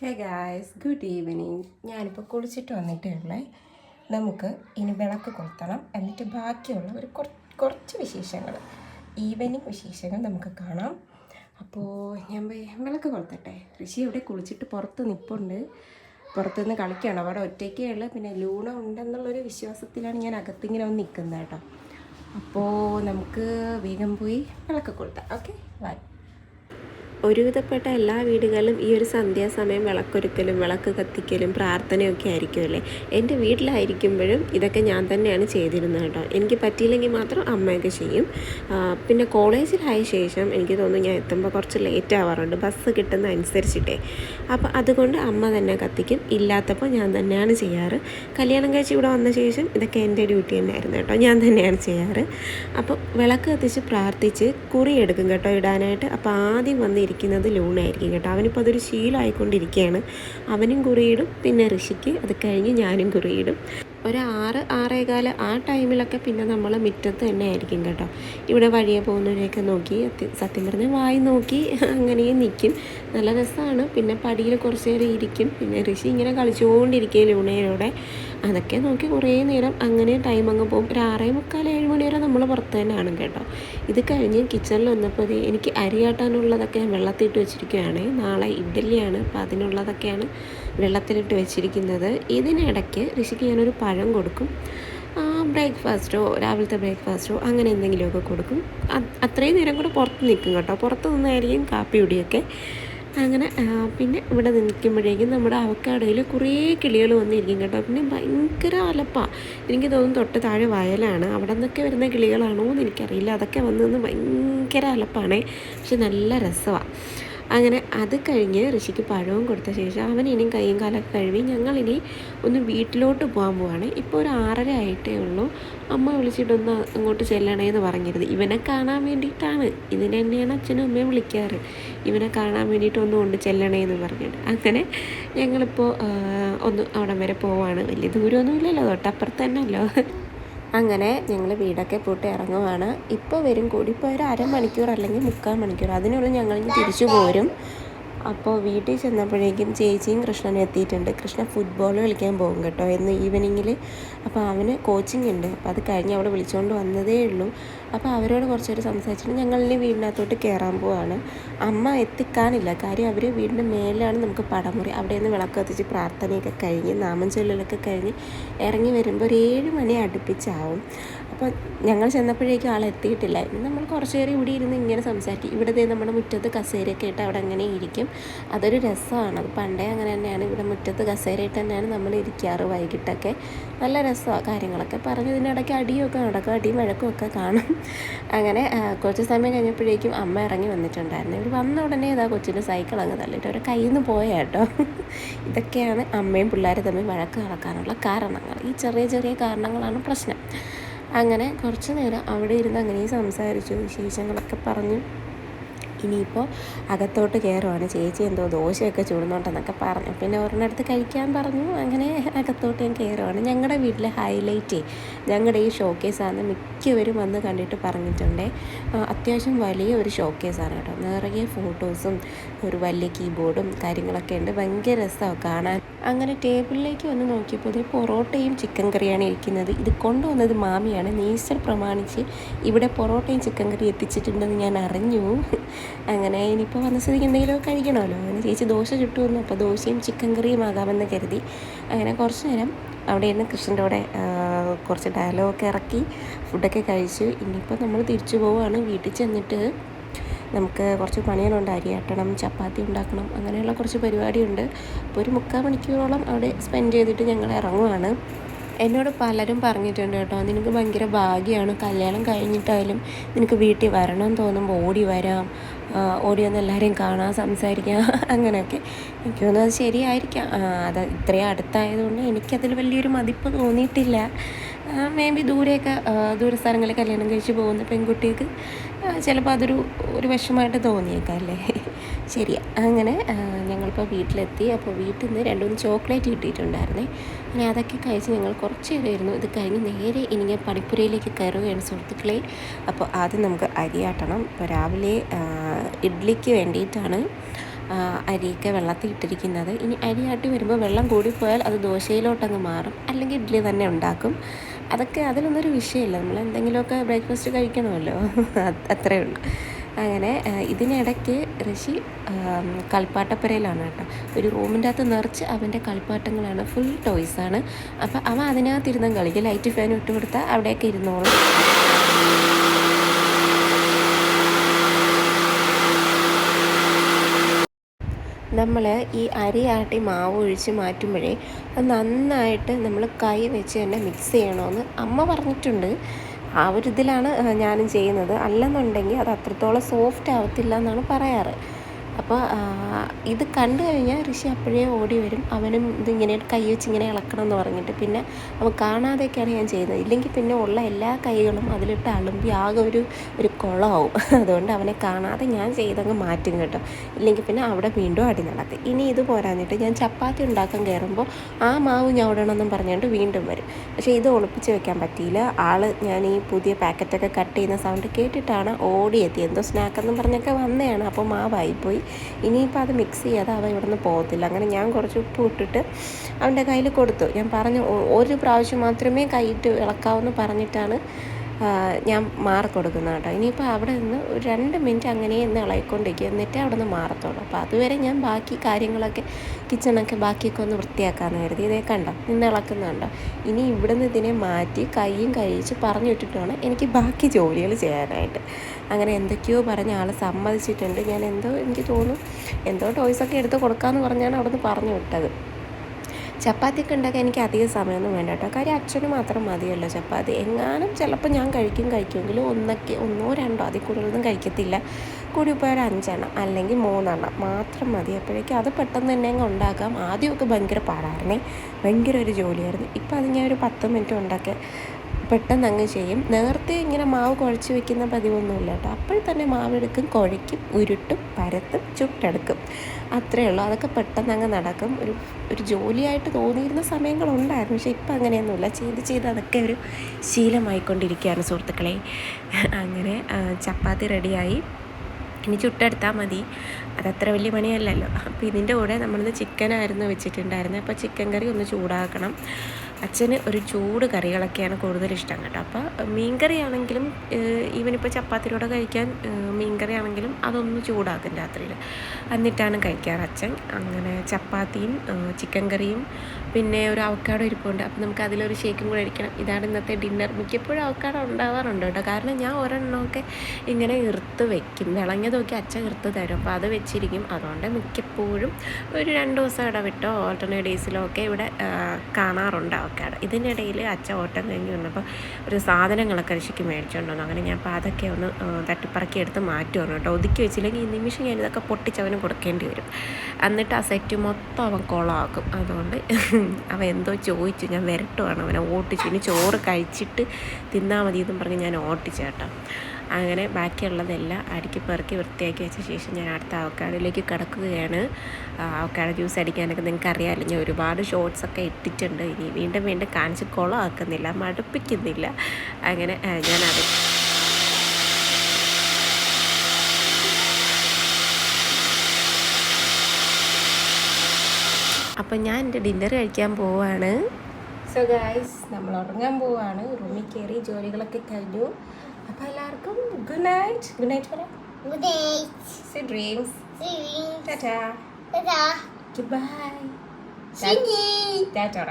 Hey guys good evening ഞാനിപ്പോൾ കുളിച്ചിട്ട് വന്നിട്ടുള്ളേ നമുക്ക് ഇനി വിളക്ക് കൊളുത്തണം. എന്നിട്ട് ബാക്കിയുള്ള ഒരു കുറച്ച് വിശേഷങ്ങൾ ഈവനിങ് വിശേഷങ്ങൾ നമുക്ക് കാണാം. അപ്പോൾ ഞാൻ വിളക്ക് കൊളുത്തട്ടെ. ഋഷി ഇവിടെ കുളിച്ചിട്ട് പുറത്ത് നിൽപ്പുണ്ട് പുറത്തുനിന്ന് കളിക്കുകയാണ്. അവിടെ ഒറ്റയ്ക്കേ ഉള്ളു. പിന്നെ ലൂണ ഉണ്ടെന്നുള്ളൊരു വിശ്വാസത്തിലാണ് ഞാൻ അകത്തിങ്ങനെ വന്ന് നിൽക്കുന്നത് കേട്ടോ. അപ്പോൾ നമുക്ക് വേഗം പോയി വിളക്ക് കൊളുത്താം. ഓക്കെ ബൈ ഒരുവിധപ്പെട്ട എല്ലാ വീടുകളിലും ഈ ഒരു സന്ധ്യാസമയം വിളക്കൊരുക്കലും വിളക്ക് കത്തിക്കലും പ്രാർത്ഥനയൊക്കെ ആയിരിക്കുമല്ലേ എന്റെ വീട്ടിലായിരിക്കുമ്പോഴും ഇതൊക്കെ ഞാൻ തന്നെയാണ് ചെയ്തിരുന്നത് കേട്ടോ. എനിക്ക് പറ്റിയില്ലെങ്കിൽ മാത്രം അമ്മയൊക്കെ ചെയ്യും. പിന്നെ കോളേജിലായ ശേഷം എനിക്ക് തോന്നുന്നു ഞാൻ എത്തുമ്പോൾ കുറച്ച് ലേറ്റ് ആവാറുണ്ട്. ബസ് കിട്ടുന്ന അനുസരിച്ചിട്ടേ അപ്പോൾ അതുകൊണ്ട് അമ്മ തന്നെ കത്തിക്കും. ഇല്ലാത്തപ്പോൾ ഞാൻ തന്നെയാണ് ചെയ്യാറ്. കല്യാണം കഴിച്ച് ഇവിടെ വന്ന ശേഷം ഇതൊക്കെ എന്റെ ഡ്യൂട്ടി തന്നെയായിരുന്നു കേട്ടോ. ഞാൻ തന്നെയാണ് ചെയ്യാറ്. അപ്പോൾ വിളക്ക് കത്തിച്ച് പ്രാർത്ഥിച്ച് കുറി എടുക്കും കേട്ടോ ഇടാനായിട്ട്. അപ്പോൾ ആദ്യം വന്നിരിക്കുന്നത് ലൂണായിരിക്കും കേട്ടോ. അവനിപ്പോൾ അതൊരു ശീലമായിക്കൊണ്ടിരിക്കുകയാണ്. അവനും കുറിയിടും. പിന്നെ ഋഷിക്ക് അത് കഴിഞ്ഞ് ഞാനും കുറിയിടും. ഒരു ആറ് ആറേകാൽ ആ ടൈമിലൊക്കെ പിന്നെ നമ്മൾ മുറ്റത്ത് തന്നെ ആയിരിക്കും കേട്ടോ. ഇവിടെ വഴിയെ പോകുന്നവരെയൊക്കെ നോക്കി സത്യം പറഞ്ഞാൽ വായി നോക്കി അങ്ങനെ നിൽക്കും നല്ല രസമാണ് പിന്നെ പടിയിൽ കുറച്ച് നേരം ഇരിക്കും. പിന്നെ ഋഷി ഇങ്ങനെ കളിച്ചുകൊണ്ടിരിക്കുകയും ലൂണയിലൂടെ അതൊക്കെ നോക്കി കുറേ നേരം അങ്ങനെ ടൈം അങ്ങ് പോകും. ഒരു ആറേ മുക്കാൽ ഏഴ് മണി വരെ നമ്മൾ പുറത്ത് തന്നെയാണ് കേട്ടോ. ഇത് കഴിഞ്ഞ് കിച്ചണിൽ വന്നപ്പോൾ എനിക്ക് അരിയാട്ടാനുള്ളതൊക്കെ ഞാൻ വെള്ളത്തിട്ട് വെച്ചിരിക്കുകയാണ് നാളെ ഇഡ്ഡലിയാണ് അപ്പോൾ അതിനുള്ളതൊക്കെയാണ് വെള്ളത്തിലിട്ട് വെച്ചിരിക്കുന്നത്. ഇതിനിടയ്ക്ക് ഋഷിക്ക് ഞാനൊരു പഴം കൊടുക്കും. ബ്രേക്ക്ഫാസ്റ്റോ രാവിലത്തെ ബ്രേക്ക്ഫാസ്റ്റോ അങ്ങനെ എന്തെങ്കിലുമൊക്കെ കൊടുക്കും. അത് അത്രയും നേരം കൂടെ പുറത്ത് നിൽക്കും കേട്ടോ. പുറത്ത് നിന്നായിരിക്കും കാപ്പി കുടിയൊക്കെ. അങ്ങനെ പിന്നെ ഇവിടെ നിൽക്കുമ്പോഴേക്കും നമ്മുടെ അവക്കാടയിൽ കുറേ കിളികൾ വന്നിരിക്കും കേട്ടോ. പിന്നെ ഭയങ്കര അലപ്പാണ് എനിക്ക് തോന്നുന്നു തൊട്ട് താഴെ വയലാണ്. അവിടെ നിന്നൊക്കെ വരുന്ന കിളികളാണോ എന്ന് എനിക്കറിയില്ല. അതൊക്കെ വന്നു ഭയങ്കര അലപ്പാണേ. പക്ഷെ നല്ല രസമാണ് അങ്ങനെ അത് കഴിഞ്ഞ് ഋഷിക്ക് പഴവും കൊടുത്ത ശേഷം അവൻ ഇനിയും കൈയും കാലൊക്കെ കഴുകി ഞങ്ങളിനി ഒന്ന് വീട്ടിലോട്ട് പോകാൻ പോവാണ്. ഇപ്പോൾ ഒരു ആറര ആയിട്ടേ ഉള്ളൂ. അമ്മ വിളിച്ചിട്ടൊന്ന് അങ്ങോട്ട് ചെല്ലണേ എന്ന് പറഞ്ഞിരുന്നു. ഇവനെ കാണാൻ വേണ്ടിയിട്ടാണ്. ഇതിന് തന്നെയാണ് അച്ഛനും അമ്മയും വിളിക്കാറ്. ഇവനെ കാണാൻ വേണ്ടിയിട്ട് ഒന്ന് കൊണ്ട് ചെല്ലണേ എന്ന് പറഞ്ഞിട്ട്. അങ്ങനെ ഞങ്ങളിപ്പോൾ ഒന്ന് അവിടം വരെ പോവാണ്. വലിയ ദൂരമൊന്നുമില്ലല്ലോ. തൊട്ടപ്പുറത്ത് തന്നെയല്ലോ. അങ്ങനെ ഞങ്ങൾ വീടൊക്കെ പൂട്ടി ഇറങ്ങുവാണ്. ഇപ്പോൾ വരും കൂടി. ഇപ്പോൾ ഒരു അരമണിക്കൂർ അല്ലെങ്കിൽ മുക്കാൽ മണിക്കൂർ. അതിനുള്ളിൽ ഞങ്ങൾ തിരിച്ചു പോരും. അപ്പോൾ വീട്ടിൽ ചെന്നപ്പോഴേക്കും ചേച്ചിയും കൃഷ്ണനും എത്തിയിട്ടുണ്ട്. കൃഷ്ണ ഫുട്ബോൾ കളിക്കാൻ പോകും കേട്ടോ. ഇന്ന് ഈവനിങ്ങിൽ അപ്പോൾ അവന് കോച്ചിങ് ഉണ്ട്. അപ്പോൾ അത് കഴിഞ്ഞ് അവൾ വിളിച്ചുകൊണ്ട് വന്നതേ ഉള്ളൂ. അപ്പോൾ അവരോട് കുറച്ച് നേരം സംസാരിച്ചിട്ട് ഞങ്ങളിനി വീടിനകത്തോട്ട് കയറാൻ പോവാണ്. അമ്മ എത്തിക്കാനില്ല. കാര്യം അവർ വീടിന്റെ മേലാണ് നമുക്ക് പടമുറി. അവിടെ നിന്ന് വിളക്ക് കത്തിച്ച് പ്രാർത്ഥനയൊക്കെ കഴിഞ്ഞ് നാമം ചൊല്ലലൊക്കെ കഴിഞ്ഞ് ഇറങ്ങി വരുമ്പോൾ ഒരു ഏഴ് മണി അടുപ്പിച്ചാവും. അപ്പോൾ ഞങ്ങൾ ചെന്നപ്പോഴേക്കും ആൾ എത്തിയിട്ടില്ല. നമ്മൾ കുറച്ച് നേരം ഇവിടെ ഇരുന്ന് ഇങ്ങനെ സംസാരിക്കും. ഇവിടെ നമ്മുടെ മുറ്റത്ത് കസേരയൊക്കെ ഇട്ട് അവിടെ അങ്ങനെ ഇരിക്കും. അതൊരു രസമാണ്. അത് പണ്ടേ അങ്ങനെ തന്നെയാണ്. ഇവിടെ മുറ്റത്ത് കസേര ഇട്ട് തന്നെയാണ് നമ്മൾ ഇരിക്കാറ് വൈകിട്ടൊക്കെ. നല്ല രസമാണ് കാര്യങ്ങളൊക്കെ. പറഞ്ഞ് ഇതിനിടയ്ക്ക് അടിയൊക്കെ നടക്കും അടിയും വഴക്കും ഒക്കെ കാണും. അങ്ങനെ കുറച്ച് സമയം കഴിഞ്ഞപ്പോഴേക്കും അമ്മ ഇറങ്ങി വന്നിട്ടുണ്ടായിരുന്നു. ഇവർ വന്ന ഉടനെ ഇതാ കൊച്ചിന്റെ സൈക്കിൾ അങ്ങ് തള്ളിയിട്ട് അവരുടെ കയ്യിൽ നിന്ന് പോയ കേട്ടോ. ഇതൊക്കെയാണ് അമ്മയും പിള്ളേരും തമ്മിൽ വഴക്ക് നടക്കാനുള്ള കാരണങ്ങൾ. ഈ ചെറിയ ചെറിയ കാരണങ്ങളാണ് പ്രശ്നം. അങ്ങനെ കുറച്ച് നേരം അവിടെ ഇരുന്ന് അങ്ങനെ സംസാരിച്ചു വിശേഷങ്ങളൊക്കെ പറഞ്ഞു. ഇനിയിപ്പോൾ അകത്തോട്ട് കയറുവാണ് ചേച്ചി എന്തോ ദോശയൊക്കെ ചൂടുന്നുണ്ടെന്നൊക്കെ പറഞ്ഞു. പിന്നെ ഒരെണ്ണടുത്ത് കഴിക്കാൻ പറഞ്ഞു. അങ്ങനെ അകത്തോട്ട് ഞാൻ കയറുവാണ് ഞങ്ങളുടെ വീട്ടിലെ ഹൈലൈറ്റ് ഞങ്ങളുടെ ഈ ഷോക്കേസാണ് മിക്കവരും വന്ന് കണ്ടിട്ട് പറഞ്ഞിട്ടുണ്ട്. അത്യാവശ്യം വലിയ ഒരു ഷോക്കേസാണ് കേട്ടോ. നിറയെ ഫോട്ടോസും ഒരു വലിയ കീബോർഡും കാര്യങ്ങളൊക്കെ ഉണ്ട്. ഭയങ്കര രസമാണ് കാണാൻ. അങ്ങനെ ടേബിളിലേക്ക് വന്ന് നോക്കിയപ്പോൾ ഇത് പൊറോട്ടയും ചിക്കൻ കറിയാണ് ഇരിക്കുന്നത്. ഇത് കൊണ്ടുവന്നത് മാമിയാണ്. നേച്ചർ പ്രമാണിച്ച് ഇവിടെ പൊറോട്ടയും ചിക്കൻ കറി എത്തിച്ചിട്ടുണ്ടെന്ന് ഞാൻ അറിഞ്ഞു. അങ്ങനെ ഇനിയിപ്പോൾ വന്ന സ്ഥിതിക്ക് എന്തെങ്കിലുമൊക്കെ കഴിക്കണമല്ലോ. അങ്ങനെ ചേച്ചി ദോശ ചുട്ടു വന്നു അപ്പോൾ ദോശയും ചിക്കൻ കറിയും ആകാമെന്ന് കരുതി. അങ്ങനെ കുറച്ച് നേരം അവിടെ ഇരുന്ന് കൃഷ്ണന്റെ കൂടെ കുറച്ച് ഡയലോഗൊക്കെ ഇറക്കി ഫുഡൊക്കെ കഴിച്ചു. ഇനിയിപ്പോൾ നമ്മൾ തിരിച്ചു പോവുകയാണ്. വീട്ടിൽ ചെന്നിട്ട് നമുക്ക് കുറച്ച് പണികളുണ്ട് അരിയാട്ടണം ചപ്പാത്തി ഉണ്ടാക്കണം അങ്ങനെയുള്ള കുറച്ച് പരിപാടിയുണ്ട്. അപ്പോൾ ഒരു മുക്കാൽ മണിക്കൂറോളം അവിടെ സ്പെൻഡ് ചെയ്തിട്ട് ഞങ്ങൾ ഇറങ്ങുവാണ്. എന്നോട് പലരും പറഞ്ഞിട്ടുണ്ട് കേട്ടോ നിനക്ക് ഭയങ്കര ഭാഗ്യമാണ് കല്യാണം കഴിഞ്ഞിട്ടായാലും നിനക്ക് വീട്ടിൽ വരണം തോന്നുമ്പോൾ ഓടി വരാം. ഓടി വന്ന് എല്ലാവരെയും കാണാം സംസാരിക്കാം. അങ്ങനെയൊക്കെ. എനിക്ക് തോന്നുന്നു അത് ശരിയായിരിക്കാം. അത് ഇത്രയും അടുത്തായതുകൊണ്ട് എനിക്കതിൽ വലിയൊരു മതിപ്പ് തോന്നിയിട്ടില്ല. മേ ബി ദൂരെയൊക്കെ ദൂരസ്ഥലങ്ങളിൽ കല്യാണം കഴിച്ച് പോകുന്ന പെൺകുട്ടിക്ക് ചിലപ്പോൾ അതൊരു ഒരു വിഷമമായിട്ട് തോന്നിയേക്കാം അല്ലേ? ശരിയാ അങ്ങനെ ഞങ്ങളിപ്പോൾ വീട്ടിലെത്തി. അപ്പോൾ വീട്ടിൽ നിന്ന് രണ്ട് മൂന്ന് ചോക്ലേറ്റ് കിട്ടിയിട്ടുണ്ടായിരുന്നേ. അങ്ങനെ അതൊക്കെ കഴിച്ച് ഞങ്ങൾ കുറച്ച് നേരമായിരുന്നു. ഇത് കഴിഞ്ഞ് നേരെ ഇനി ഞാൻ പണിപ്പുരയിലേക്ക് കയറുകയാണ് സുഹൃത്തുക്കളെ. അപ്പോൾ ആദ്യം നമുക്ക് അരിയാട്ടണം ഇപ്പോൾ രാവിലെ ഇഡ്ഡലിക്ക് വേണ്ടിയിട്ടാണ് അരിയൊക്കെ വെള്ളത്തിൽ ഇട്ടിരിക്കുന്നത്. ഇനി അരി ആട്ടി വരുമ്പോൾ വെള്ളം കൂടിപ്പോയാൽ അത് ദോശയിലോട്ടങ്ങ് മാറും. അല്ലെങ്കിൽ ഇഡ്ഡലി തന്നെ ഉണ്ടാക്കും. അതൊക്കെ അതിലൊന്നൊരു വിഷയമില്ല. നമ്മൾ എന്തെങ്കിലുമൊക്കെ ബ്രേക്ക്ഫാസ്റ്റ് കഴിക്കണമല്ലോ. അത് അത്രയേ ഉള്ളൂ. അങ്ങനെ ഇതിനിടയ്ക്ക് ഋഷി കൽപ്പാട്ടപ്പുരയിലാണ് കേട്ടോ. ഒരു റൂമിന്റെ അകത്ത് നിറച്ച് അവന്റെ കളിപ്പാട്ടങ്ങളാണ് ഫുൾ ടോയ്സാണ് അപ്പോൾ അവൻ അതിനകത്തിരുന്നും കളിക്കും. ലൈറ്റ് ഫാൻ ഇട്ട് കൊടുത്താൽ അവിടെയൊക്കെ ഇരുന്നോളും. നമ്മൾ ഈ അരി ആട്ടി മാവ് ഒഴിച്ച് മാറ്റുമ്പോഴേ അത് നന്നായിട്ട് നമ്മൾ കൈ വെച്ച് തന്നെ മിക്സ് ചെയ്യണമെന്ന് അമ്മ പറഞ്ഞിട്ടുണ്ട്. ആ ഒരു ഇതിലാണ് ഞാനും ചെയ്യുന്നത്. അല്ലെന്നുണ്ടെങ്കിൽ അത് അത്രത്തോളം സോഫ്റ്റ് ആവത്തില്ല എന്നാണ് പറയാറ്. അപ്പോൾ ഇത് കണ്ടു കഴിഞ്ഞാൽ ഋഷി അപ്പോഴേ ഓടി വരും. അവനും ഇതിങ്ങനെ കൈ വെച്ച് ഇങ്ങനെ ഇളക്കണം എന്ന് പറഞ്ഞിട്ട്. പിന്നെ അവൻ കാണാതെയൊക്കെയാണ് ഞാൻ ചെയ്യുന്നത്. ഇല്ലെങ്കിൽ പിന്നെ ഉള്ള എല്ലാ കൈകളും അതിലിട്ട് അളുമ്പി ആകെ ഒരു ഒരു കുളമാവും. അതുകൊണ്ട് അവനെ കാണാതെ ഞാൻ ചെയ്തങ്ങ് മാറ്റും കേട്ടോ. ഇല്ലെങ്കിൽ പിന്നെ അവിടെ വീണ്ടും അടി നടത്തി. ഇനി ഇത് പോരാഞ്ഞിട്ട് ഞാൻ ചപ്പാത്തി ഉണ്ടാക്കാൻ കയറുമ്പോൾ ആ മാവ് ഞാൻ ഓടണമെന്നും പറഞ്ഞുകൊണ്ട് വീണ്ടും വരും. പക്ഷേ ഇത് ഒളിപ്പിച്ച് വെക്കാൻ പറ്റിയില്ല. ആൾ ഞാൻ ഈ പുതിയ പാക്കറ്റൊക്കെ കട്ട് ചെയ്യുന്ന സൗണ്ട് കേട്ടിട്ടാണ് ഓടിയെത്തി എന്തോ സ്നാക്കെന്നും പറഞ്ഞൊക്കെ വന്നതാണ്. അപ്പോൾ മാവായിപ്പോയി. ഇനിയിപ്പോൾ അത് മിക്സ് ചെയ്യാതെ അവൻ ഇവിടെ നിന്ന് പോകത്തില്ല. അങ്ങനെ ഞാൻ കുറച്ച് ഉപ്പ് ഇട്ടിട്ട് അവന്റെ കയ്യിൽ കൊടുത്തു. ഞാൻ പറഞ്ഞു ഒരു പ്രാവശ്യം മാത്രമേ കൈയിട്ട് ഇളക്കാവെന്ന് പറഞ്ഞിട്ടാണ് ഞാൻ മാറി കൊടുക്കുന്നത് കേട്ടോ. ഇനിയിപ്പോൾ അവിടെ നിന്ന് ഒരു രണ്ട് മിനിറ്റ് അങ്ങനെ ഇന്ന് ഇളകിക്കൊണ്ടിരിക്കുക. എന്നിട്ടേ അവിടെ നിന്ന് മാറത്തുള്ളൂ. അപ്പോൾ അതുവരെ ഞാൻ ബാക്കി കാര്യങ്ങളൊക്കെ കിച്ചണൊക്കെ ബാക്കിയൊക്കെ ഒന്ന് വൃത്തിയാക്കാമെന്ന് കരുതി. ഇതേ കണ്ടോ? നിന്ന് ഇളക്കുന്നുണ്ടോ? ഇനി ഇവിടുന്ന് ഇതിനെ മാറ്റി കൈയും കഴിച്ച് പറഞ്ഞു വിട്ടിട്ടാണ് എനിക്ക് ബാക്കി ജോലികൾ ചെയ്യാനായിട്ട്. അങ്ങനെ എന്തൊക്കെയോ പറഞ്ഞ ആൾ സമ്മതിച്ചിട്ടുണ്ട്. ഞാൻ എന്തോ എനിക്ക് തോന്നും എന്തോ ടോയ്സൊക്കെ എടുത്ത് കൊടുക്കാമെന്ന് പറഞ്ഞാണ് അവിടെ നിന്ന് പറഞ്ഞു വിട്ടത്. ചപ്പാത്തിയൊക്കെ ഉണ്ടാക്കാൻ എനിക്ക് അധികം സമയമൊന്നും വേണ്ട കേട്ടോ. കാര്യം അച്ഛന് മാത്രം മതിയല്ലോ ചപ്പാത്തി. എങ്ങാനും ചിലപ്പോൾ ഞാൻ കഴിക്കും കഴിക്കുമെങ്കിലും ഒന്നൊക്കെ ഒന്നോ രണ്ടോ അതിൽ കൂടുതലൊന്നും കഴിക്കത്തില്ല. കൂടി പോയ ഒരു അഞ്ചെണ്ണം അല്ലെങ്കിൽ മൂന്നെണ്ണം മാത്രം മതി. അപ്പോഴേക്കും അത് പെട്ടെന്ന് തന്നെ അങ്ങ് ഉണ്ടാക്കാം. ആദ്യമൊക്കെ ഭയങ്കര പാടായിരുന്നേ. ഭയങ്കര ഒരു ജോലിയായിരുന്നു. ഇപ്പോൾ അത് ഞാൻ ഒരു പത്ത് മിനിറ്റ് ഉണ്ടാക്കി പെട്ടെന്ന് അങ്ങ് ചെയ്യും. നേരത്തെ ഇങ്ങനെ മാവ് കുഴച്ച് വെക്കുന്ന പതിവൊന്നുമില്ല കേട്ടോ. അപ്പോൾ തന്നെ മാവെടുക്കും കുഴയ്ക്കും ഉരുട്ടും പരത്തും ചുട്ടെടുക്കും. അത്രയേ ഉള്ളൂ. അതൊക്കെ പെട്ടെന്ന് അങ്ങ് നടക്കും. ഒരു ഒരു ജോലിയായിട്ട് തോന്നിയിരുന്ന സമയങ്ങളുണ്ടായിരുന്നു. പക്ഷേ ഇപ്പം അങ്ങനെയൊന്നുമില്ല. ചെയ്ത് ചെയ്ത് അതൊക്കെ ഒരു ശീലമായിക്കൊണ്ടിരിക്കുകയാണ് സുഹൃത്തുക്കളെ. അങ്ങനെ ചപ്പാത്തി റെഡിയായി. ഇനി ചുട്ടെടുത്താൽ മതി. അതത്ര വലിയ പണിയല്ലല്ലോ. അപ്പോൾ ഇതിന്റെ കൂടെ നമ്മളിന്ന് ചിക്കനായിരുന്നു വെച്ചിട്ടുണ്ടായിരുന്നത് അപ്പോൾ ചിക്കൻ കറി ഒന്ന് ചൂടാക്കണം. അച്ഛന് ഒരു ചൂട് കറികളൊക്കെയാണ് കൂടുതൽ ഇഷ്ടം കേട്ടോ. അപ്പോൾ മീൻകറി ആണെങ്കിലും ഇവനിപ്പോൾ ചപ്പാത്തിയിലൂടെ കഴിക്കാൻ ഏഹ്, മീൻകറി ആണെങ്കിലും അതൊന്ന് ചൂടാക്കും രാത്രിയിൽ. എന്നിട്ടാണ് കഴിക്കാറ് അച്ഛൻ. അങ്ങനെ ചപ്പാത്തിയും ചിക്കൻ കറിയും പിന്നെ ഒരു അവക്കാടോ ഇരിപ്പുണ്ട്. അപ്പോൾ നമുക്ക് അതിലൊരു ഷേക്കും കൂടെ അടിക്കണം. ഇതാണ് ഇന്നത്തെ ഡിന്നർ. മിക്കപ്പോഴും അവക്കാടോ ഉണ്ടാവാറുണ്ട് കേട്ടോ. കാരണം ഞാൻ ഒരെണ്ണമൊക്കെ ഇങ്ങനെ ഇറുത്ത് വെക്കും. വിളഞ്ഞതൊക്കെ അച്ഛൻ ഇറുത്ത് തരും. അപ്പോൾ അത് വെച്ചിരിക്കും. അതുകൊണ്ട് മിക്കപ്പോഴും ഒരു രണ്ട് ദിവസം ഇടവിട്ടോ ഓൾട്ടർനേറ്റ് ഡേയ്സിലോ ഒക്കെ ഇവിടെ ആ, അവക്കാടോ ഇതിനിടയിൽ അച്ഛ ഓട്ടം കഴിഞ്ഞ് വന്നപ്പോൾ ഒരു സാധനങ്ങളൊക്കെ ഋഷിക്ക് മേടിച്ചുകൊണ്ട് അങ്ങനെ ഞാൻ അപ്പോൾ അതൊക്കെ ഒന്ന് തട്ടിപ്പറക്കി എടുത്ത് മാറ്റി വന്നു കേട്ടോ. ഒതുക്കി വെച്ചില്ലെങ്കിൽ ഈ നിമിഷം ഞാൻ ഇതൊക്കെ പൊട്ടിച്ച് അവന് കൊടുക്കേണ്ടി വരും. എന്നിട്ട് ആ സെറ്റ് മൊത്തം അവൻ കുളമാക്കും അതുകൊണ്ട് അവൻ എന്തോ ചോദിച്ചു. ഞാൻ വരട്ടുവാണ് അവനെ ഓട്ടിച്ചു. ഇനി ചോറ് കഴിച്ചിട്ട് തിന്നാൽ മതി എന്നും പറഞ്ഞ് ഞാൻ ഓട്ടിച്ചു കേട്ടോ. അങ്ങനെ ബാക്കിയുള്ളതെല്ലാം അടുക്കി പെറുക്കി വൃത്തിയാക്കി വെച്ച ശേഷം ഞാൻ അടുത്ത അവക്കാടിലേക്ക് കിടക്കുകയാണ്. അവക്കാട് ജ്യൂസ് അടിക്കാനൊക്കെ നിങ്ങൾക്ക് അറിയാമല്ലോ ഞാൻ ഒരുപാട് ഷോർട്സൊക്കെ ഇട്ടിട്ടുണ്ട്. ഇനി വീണ്ടും വീണ്ടും കാണിച്ച് കുളമാക്കുന്നില്ല മടുപ്പിക്കുന്നില്ല. അങ്ങനെ ഞാൻ അത് അപ്പം ഞാൻ എന്റെ ഡിന്നർ കഴിക്കാൻ പോവാണ്. സോ ഗായ്സ് നമ്മൾ ഉറങ്ങാൻ പോവാണ്. റൂമിൽ കയറി ജോലികളൊക്കെ കഴിഞ്ഞു. അപ്പോൾ എല്ലാവർക്കും ഗുഡ് നൈറ്റ് ഗുഡ് നൈറ്റ് പറയാം Good day. See dreams See ta-ta you. Ta-da. Goodbye. Ta-ta